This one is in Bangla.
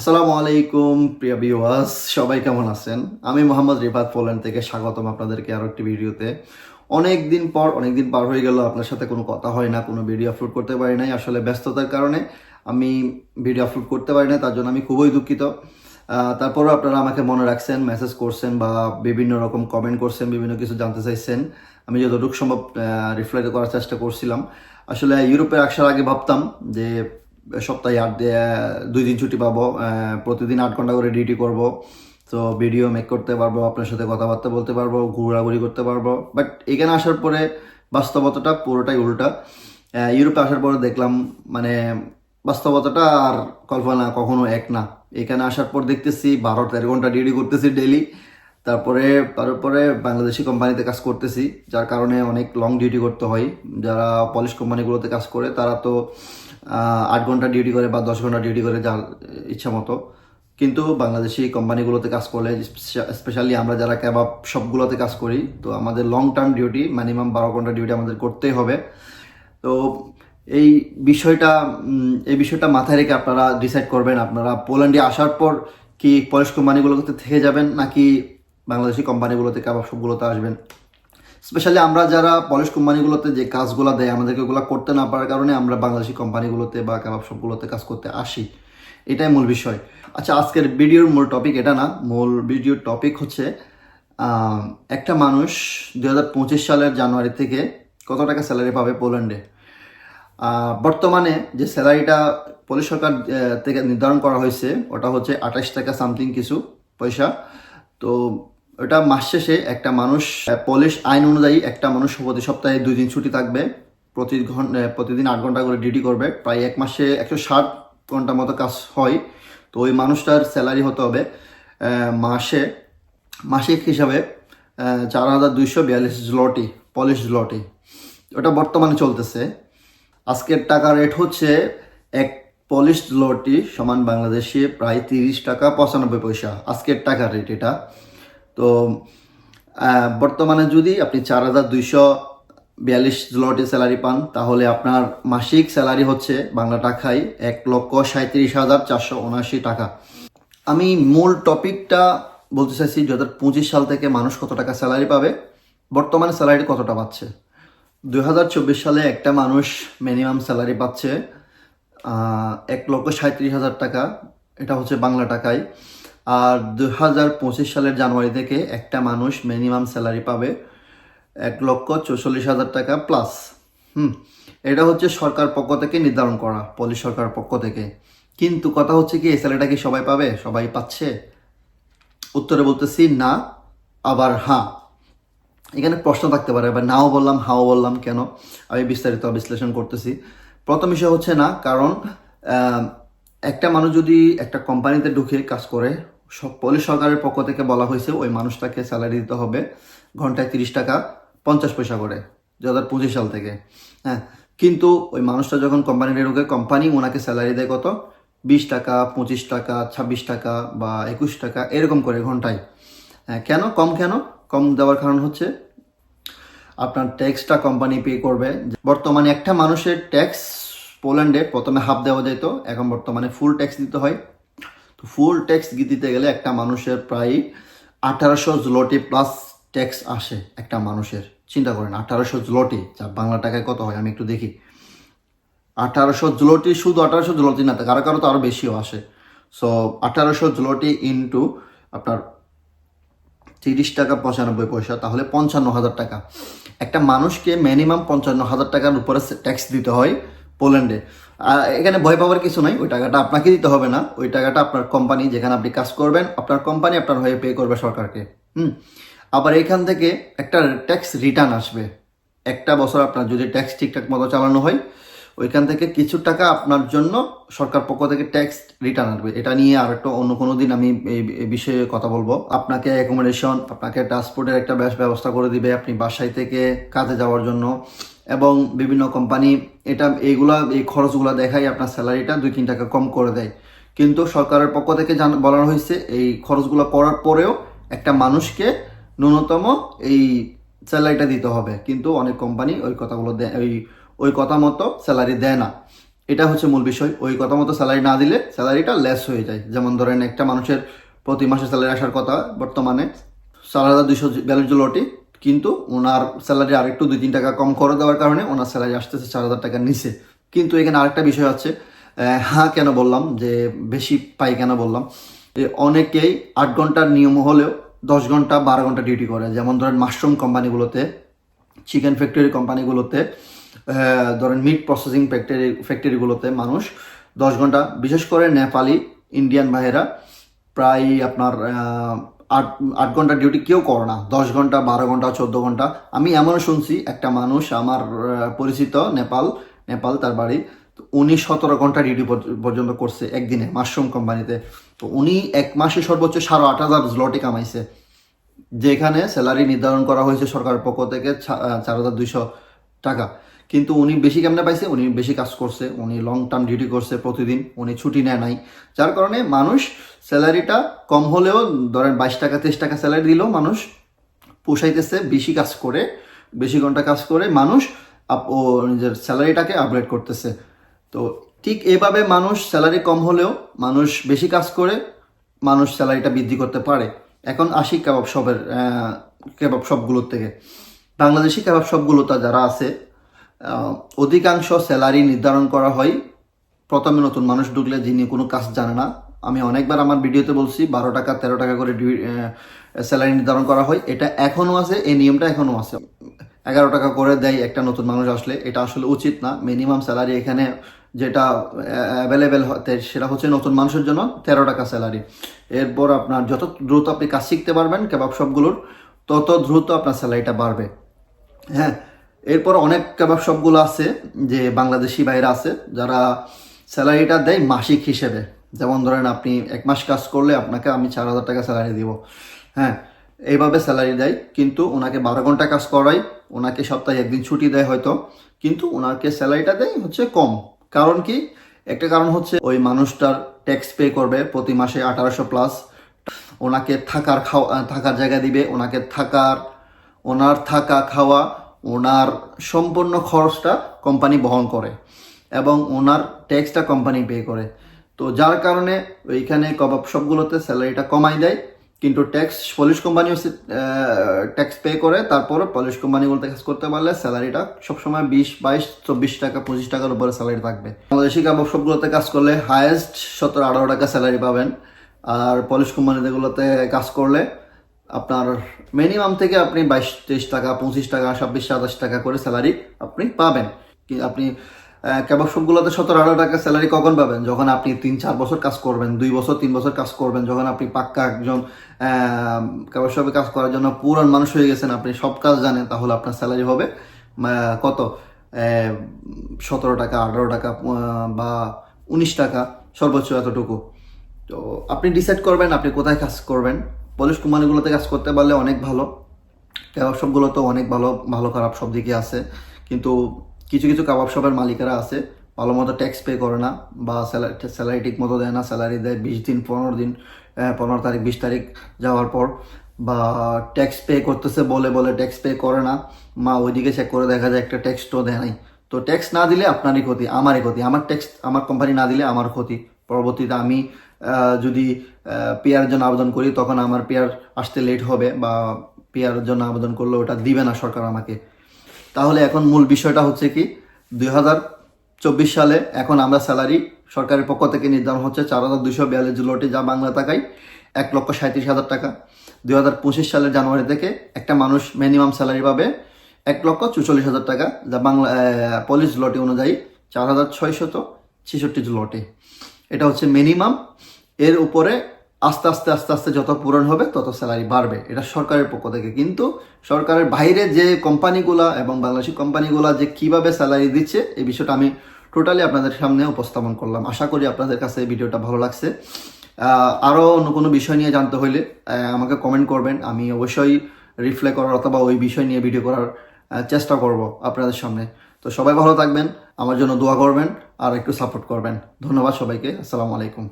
আসসালামু আলাইকুম, প্রিয় ভিউয়ার্স সবাই কেমন আছেন? আমি মোহাম্মদ রিফাত পোল্যান্ড থেকে স্বাগতম আপনাদেরকে আরও একটি ভিডিওতে। অনেক দিন পর অনেক দিন পার হয়ে গেল, আপনার সাথে কোনো কথা হয় না, কোনো ভিডিও আপলোড করতে পারি নাই। আসলে ব্যস্ততার কারণে আমি ভিডিও আপলোড করতে পারি না তার জন্য আমি খুবই দুঃখিত। তারপরেও আপনারা আমাকে মনে রাখছেন মেসেজ করছেন বা বিভিন্ন রকম কমেন্ট করছেন, বিভিন্ন কিছু জানতে চাইছেন। আমি যতটুকু সম্ভব রিপ্লাই করার চেষ্টা করছিলাম। আসলে ইউরোপে আসার আগে ভাবতাম যে সপ্তাহে আট দুই দিন ছুটি পাবো প্রতিদিন আট ঘণ্টা করে ডিউটি করব। তো ভিডিও মেক করতে পারব, আপনার সাথে কথাবার্তা বলতে পারব, ঘোরাঘুরি করতে পারব। বাট এখানে আসার পরে বাস্তবতাটা পুরোটাই উল্টা। ইউরোপে আসার পরে দেখলাম মানে বাস্তবতাটা আর কল্পনা কখনো এক না। এখানে আসার পর দেখতেছি বারো তেরো ঘণ্টা ডিউটি করতেছি ডেলি তারপরে তারপরে বাংলাদেশি কোম্পানিতে কাজ করতেছি, যার কারণে অনেক লং ডিউটি করতে হয়। যারা পলিশ কোম্পানিগুলোতে কাজ করে, তারা তো আট ঘণ্টা ডিউটি করে বা দশ ঘণ্টা ডিউটি করে যার ইচ্ছা মতো। কিন্তু বাংলাদেশি কোম্পানিগুলোতে কাজ করলে স্পেশালি আমরা যারা ক্যাবাব সবগুলোতে কাজ করি, তো আমাদের লং টার্ম ডিউটি মিনিমাম বারো ঘণ্টা ডিউটি আমাদের করতেই হবে। তো এই বিষয়টা এই বিষয়টা মাথায় রেখে আপনারা ডিসাইড করবেন, আপনারা পোল্যান্ডে আসার পর কি পলিশ কোম্পানিগুলোতে থেকে যাবেন নাকি বাংলাদেশি কোম্পানিগুলোতে কাবাব সবগুলোতে আসবেন। স্পেশালি আমরা যারা পলিশ কোম্পানিগুলোতে যে কাজগুলো দেয়, আমাদেরকে ওগুলো করতে না পারার কারণে আমরা বাংলাদেশি কোম্পানিগুলোতে বা কাবাব সবগুলোতে কাজ করতে আসি। এটাই মূল বিষয়। আচ্ছা আজকের ভিডিওর মূল টপিক এটা না, মূল ভিডিওর টপিক হচ্ছে একটা মানুষ দু হাজার পঁচিশ সালের জানুয়ারি থেকে কত টাকা স্যালারি পাবে পোল্যান্ডে বর্তমানে যে স্যালারিটা পুলিশ সরকার থেকে নির্ধারণ করা হয়েছে, ওটা হচ্ছে আঠাশ টাকা সামথিং কিছু পয়সা। তো ওটা মাস শেষে একটা মানুষ পলিশ আইন অনুযায়ী একটা মানুষ প্রতি সপ্তাহে দুই দিন ছুটি থাকবে। প্রতি ঘণ্টা প্রতিদিন আট ঘণ্টা করে ডিউটি করবে। প্রায় এক মাসে একশো ষাট ঘণ্টা মতো কাজ হয়। তো ওই মানুষটার স্যালারি হতে হবে মাসে, মাসিক হিসাবে চার হাজার দুইশো বিয়াল্লিশ জলটি পলিশ জলটি ওটা বর্তমানে চলতেছে। আজকের টাকা রেট হচ্ছে এক পলিশ জলটি সমান বাংলাদেশে প্রায় তিরিশ টাকা পঁচানব্বই পয়সা। আজকের টাকা রেট এটা। তো বর্তমানে যদি আপনি চার হাজার দুইশো বিয়াল্লিশ জলটি স্যালারি পান, তাহলে আপনার মাসিক স্যালারি হচ্ছে বাংলা টাকায় এক লক্ষ সাঁত্রিশ হাজার চারশো উনআশি টাকা। আমি মূল টপিকটা বলতে চাইছি দু হাজার পঁচিশ সাল থেকে মানুষ কত টাকা স্যালারি পাবে? বর্তমানে স্যালারি কতটা পাচ্ছে? দুই হাজার চব্বিশ সালে একটা মানুষ মিনিমাম স্যালারি পাচ্ছে এক লক্ষ সাঁত্রিশ হাজার টাকা। এটা হচ্ছে বাংলা টাকায়। আর দু হাজার পঁচিশ সালের জানুয়ারি থেকে একটা মানুষ মিনিমাম স্যালারি পাবে এক লক্ষ চৌচল্লিশ হাজার টাকা প্লাস হুম, এটা হচ্ছে সরকার পক্ষ থেকে নির্ধারণ করা পলি সরকার পক্ষ থেকে। কিন্তু কথা হচ্ছে কি, এই স্যালারিটা কি সবাই পাবে? সবাই পাচ্ছে? উত্তরে বলতেছি না, আবার হ্যাঁ। এখানে প্রশ্ন থাকতে পারে বা নাও বললাম, হাও বললাম কেন? আমি বিস্তারিত বিশ্লেষণ করতেছি। প্রথম বিষয় হচ্ছে না, কারণ একটা মানুষ যদি একটা কোম্পানিতে ঢুকে কাজ করে পলিশ সরকারের পক্ষ থেকে বলা হয়েছে, ওই মানুষটাকে স্যালারি দিতে হবে ঘন্টায় তিরিশ টাকা, পঞ্চাশ পয়সা করে, দু হাজার পঁচিশ সাল থেকে। হ্যাঁ কিন্তু ওই মানুষটা যখন কোম্পানিতে ঢুকে কোম্পানি ওনাকে স্যালারি দেয় কত? বিশ টাকা, পঁচিশ টাকা, ছাব্বিশ টাকা বা একুশ টাকা, এরকম করে ঘন্টায়। হ্যাঁ কেন? কম কেন? কম দেওয়ার কারণ হচ্ছে, আপনার ট্যাক্সটা কোম্পানি পে করবে। বর্তমানে একটা মানুষের ট্যাক্স পোল্যান্ডে প্রথমে হাফ দেওয়া যেত এখন বর্তমানে ফুল ট্যাক্স দিতে হয়। ফুল ট্যাক্স দিতে গেলে একটা মানুষের প্রায় আঠারোশো জলটি প্লাস ট্যাক্স আসে একটা মানুষের। চিন্তা করেন, আঠারোশো জলটি, যা বাংলা টাকায় কত হয়? আমি একটু দেখি। আঠারোশো জলটি শুধু আঠারোশো জলটি না, কারও কারও তো আরও বেশিও আসে। সো আঠারোশো জলটি ইন্টু আপনার তিরিশ টাকা পঁচানব্বই পয়সা, তাহলে পঞ্চান্ন হাজার টাকা। একটা মানুষকে মিনিমাম পঞ্চান্ন হাজার টাকার উপরে ট্যাক্স দিতে হয় পোল্যান্ডে। এখানে ভয় পাওয়ার কিছু নাই, ওই টাকাটা আপনাকে দিতে হবে না। ওই টাকাটা আপনার কোম্পানি যেখানে আপনি কাজ করবেন, আপনার কোম্পানি আপনার হয়ে পে করবে সরকারকে। হুম? আবার এখান থেকে একটা ট্যাক্স রিটার্ন আসবে। একটা বছর আপনার যদি ট্যাক্স ঠিকঠাক মতো চালানো হয়, ওইখান থেকে কিছু টাকা আপনার জন্য সরকার পক্ষ থেকে ট্যাক্স রিটার্ন আসবে। এটা নিয়ে আর একটা অন্য কোনো দিন আমি এই বিষয়ে কথা বলব। আপনাকে অ্যাকোমোডেশন আপনাকে ট্রান্সপোর্টের একটা ব্যবস্থা করে দিবে আপনি বাসায় থেকে কাজে যাওয়ার জন্য। এবং বিভিন্ন কোম্পানি এটা, এইগুলা, এই খরচগুলো দেখাই আপনার স্যালারিটা দুই, তিন টাকা কম করে দেয়। কিন্তু সরকারের পক্ষ থেকে জান, বলানো হয়েছে, এই খরচগুলো করার পরেও একটা মানুষকে ন্যূনতম এই স্যালারিটা দিতে হবে। কিন্তু অনেক কোম্পানি ওই কথাগুলো ওই ওই কথা মতো স্যালারি দেয় না। এটা হচ্ছে মূল বিষয়। ওই কথা মতো স্যালারি না দিলে স্যালারিটা লেস হয়ে যায়। যেমন ধরেন একটা মানুষের প্রতি মাসে স্যালারি আসার কথা বর্তমানে চার হাজার দুইশো বিয়াল্লিশ লটি কিন্তু ওনার স্যালারি আরেকটু দুই, তিন টাকা কম করে দেওয়ার কারণে ওনার স্যালারি আসতেছে চার হাজার টাকার নিচে। কিন্তু এখানে আরেকটা বিষয় আছে হ্যাঁ কেন বললাম, যে বেশি পাই কেন বললাম যে অনেকেই আট ঘণ্টার নিয়ম হলেও দশ ঘণ্টা, বারো ঘণ্টা ডিউটি করে। যেমন ধরেন মাশরুম কোম্পানিগুলোতে চিকেন ফ্যাক্টরি কোম্পানিগুলোতে ধরেন মিট প্রসেসিং ফ্যাক্টরি ফ্যাক্টরিগুলোতে মানুষ দশ ঘণ্টা, বিশেষ করে নেপালি ইন্ডিয়ান ভাইয়েরা, প্রায় আপনার আট আট ঘণ্টা ডিউটি কেউ করে না। দশ ঘণ্টা, বারো ঘণ্টা, চোদ্দ ঘণ্টা। আমি এমনও শুনছি, একটা মানুষ আমার পরিচিত, নেপাল নেপাল তার বাড়ি, তো উনি সতেরো ঘণ্টা ডিউটি পর্যন্ত করছে একদিনে মাশরুম কোম্পানিতে। তো উনি এক মাসে সর্বোচ্চ সাড়ে আট হাজার জলটি কামাইছে। যেখানে স্যালারি নির্ধারণ করা হয়েছে সরকারের পক্ষ থেকে চার হাজার দুইশো টাকা। কিন্তু উনি বেশি কেমনে পাইছে? উনি বেশি কাজ করছে, উনি লং টার্ম ডিউটি করছে প্রতিদিন, উনি ছুটি নেয় নাই। যার কারণে মানুষ স্যালারিটা কম হলেও ধরেন বাইশ টাকা, তেইশ টাকা স্যালারি দিলেও মানুষ পোষাইতেছে, বেশি কাজ করে, বেশি ঘণ্টা কাজ করে মানুষ ও নিজের স্যালারিটাকে আপগ্রেড করতেছে। তো ঠিক এভাবে মানুষ স্যালারি কম হলেও মানুষ বেশি কাজ করে, মানুষ স্যালারিটা বৃদ্ধি করতে পারে। এখন আসি কাবাব শপের কাবাব শপগুলোর থেকে। বাংলাদেশি কাবাব শপগুলোতে যারা আছে অধিকাংশ স্যালারি নির্ধারণ করা হয়। প্রথমে নতুন মানুষ ঢুকলে যিনি কোনো কাজ জানে না। আমি অনেকবার আমার ভিডিওতে বলছি, বারো টাকা, তেরো টাকা করে স্যালারি নির্ধারণ করা হয়। এটা এখনও আছে, এই নিয়মটা এখনও আছে। এগারো টাকা করে দেয় একটা নতুন মানুষ আসলে, এটা আসলে উচিত না। মিনিমাম স্যালারি এখানে যেটা অ্যাভেলেবেল সেটা হচ্ছে নতুন মানুষের জন্য তেরো টাকা স্যালারি। এরপর আপনার যত দ্রুত আপনি কাজ শিখতে পারবেন, কেবাব সবগুলোর, তত দ্রুত আপনার স্যালারিটা বাড়বে। হ্যাঁ এরপর অনেক কেবাব শপগুলো আছে যে বাংলাদেশি বাইরে আছে, যারা স্যালারিটা দেয় মাসিক হিসেবে। যেমন ধরেন আপনি এক মাস কাজ করলে আপনাকে আমি চার হাজার টাকা স্যালারি দিব। হ্যাঁ এইভাবে স্যালারি দেয়, কিন্তু ওনাকে বারো ঘণ্টা কাজ করাই, ওনাকে সপ্তাহে একদিন ছুটি দেয় হয়তো, কিন্তু ওনাকে স্যালারিটা দেয় হচ্ছে কম। কারণ কি? একটা কারণ হচ্ছে ওই মানুষটার ট্যাক্স পে করবে প্রতি মাসে আঠারোশো প্লাস ওনাকে থাকার খাওয়া, থাকার জায়গা দিবে, ওনাকে থাকার, ওনার থাকা খাওয়া ওনার সম্পূর্ণ খরচটা কোম্পানি বহন করে এবং ওনার ট্যাক্সটা কোম্পানি পে করে। তো যার কারণে ওইখানে কবাব শপগুলোতে স্যালারিটা কমাই দেয়, কিন্তু ট্যাক্স পলিশ কোম্পানিও ট্যাক্স পে করে তারপরে পলিশ কোম্পানিগুলোতে কাজ করতে পারলে স্যালারিটা সবসময় বিশ, বাইশ, চব্বিশ টাকা, পঁচিশ টাকার উপরে স্যালারি থাকবে। বাংলাদেশি কাবাব শপগুলোতে কাজ করলে হায়েস্ট সতেরো, আঠারো টাকা স্যালারি পাবেন। আর পলিশ কোম্পানিগুলোতে কাজ করলে আপনার মিনিমাম থেকে আপনি বাইশ, তেইশ টাকা, পঁচিশ টাকা, ছাব্বিশ, সাতাশ টাকা করে স্যালারি আপনি পাবেন। আপনি কেবল সবগুলোতে সতেরো, আঠারো টাকা স্যালারি কখন পাবেন? যখন আপনি তিন, চার বছর কাজ করবেন, দুই বছর, তিন বছর কাজ করবেন, যখন আপনি পাক্কা একজন কেবল সবে কাজ করার জন্য পুরান মানুষ হয়ে গেছেন, আপনি সব কাজ জানেন, তাহলে আপনার স্যালারি হবে কত? সতেরো টাকা, আঠারো টাকা বা উনিশ টাকা সর্বোচ্চ এতটুকু। তো আপনি ডিসাইড করবেন, আপনি কোথায় কাজ করবেন পলিশ কোম্পানিগুলোতে কাজ করতে পারলে অনেক ভালো। কাবাব শপগুলো তো অনেক ভালো ভালো খারাপ সব দিকে আছে। কিন্তু কিছু কিছু কাবাব শপের মালিকেরা আছে, ভালো মতো ট্যাক্স পে করে না বা স্যালারি স্যালারি ঠিক মতো দেয় না। স্যালারি দেয় বিশ দিন, পনেরো দিন পনেরো তারিখ, বিশ তারিখ যাওয়ার পর বা ট্যাক্স পে করতেছে বলে বলে ট্যাক্স পে করে না। মা ওইদিকে চেক করে দেখা যায় একটা ট্যাক্সটাও দেয় নাই। তো ট্যাক্স না দিলে আপনারই ক্ষতি, আমারই ক্ষতি। আমার ট্যাক্স আমার কোম্পানি না দিলে আমার ক্ষতি। পরবর্তীতে আমি যদি পেয়ার জন্য আবেদন করি, তখন আমার পেয়ার আসতে লেট হবে বা পেয়ার জন্য আবেদন করলে ওটা দিবে না সরকার আমাকে। তাহলে এখন মূল বিষয়টা হচ্ছে কি, দুই চব্বিশ সালে এখন আমরা স্যালারি সরকারের পক্ষ থেকে নির্ধারণ হচ্ছে চার হাজার দুশো বিয়াল্লিশ জুলোটি যা বাংলা টাকায় এক লক্ষ সাঁত্রিশ হাজার টাকা। দুই হাজার পঁচিশ সালের জানুয়ারি থেকে একটা মানুষ মিনিমাম স্যালারি পাবে এক লক্ষ চুচল্লিশ হাজার টাকা, যা বাংলা পলিশ জুলটি অনুযায়ী চার হাজার ছয়শত ছেষট্টি জুলটি এটা হচ্ছে মিনিমাম এর উপরে আস্তে আস্তে আস্তে আস্তে যত পূরণ হবে তত স্যালারি বাড়বে। এটা সরকারের পক্ষ থেকে। কিন্তু সরকারের বাইরে যে কোম্পানিগুলা এবং বাংলাদেশি কোম্পানিগুলা যে কীভাবে স্যালারি দিচ্ছে এই বিষয়টা আমি টোটালি আপনাদের সামনে উপস্থাপন করলাম। আশা করি আপনাদের কাছে এই ভিডিওটা ভালো লাগছে। আরও অন্য কোনো বিষয় নিয়ে জানতে আহ, আমাকে কমেন্ট করবেন। আমি অবশ্যই রিফ্লে করার অথবা ওই বিষয় নিয়ে ভিডিও করার চেষ্টা করব আপনাদের সামনে। তো সবাই ভালো থাকবেন, আমার জন্য দোয়া করবেন আর একটু সাপোর্ট করবেন। ধন্যবাদ সবাইকে, আসসালামু আলাইকুম।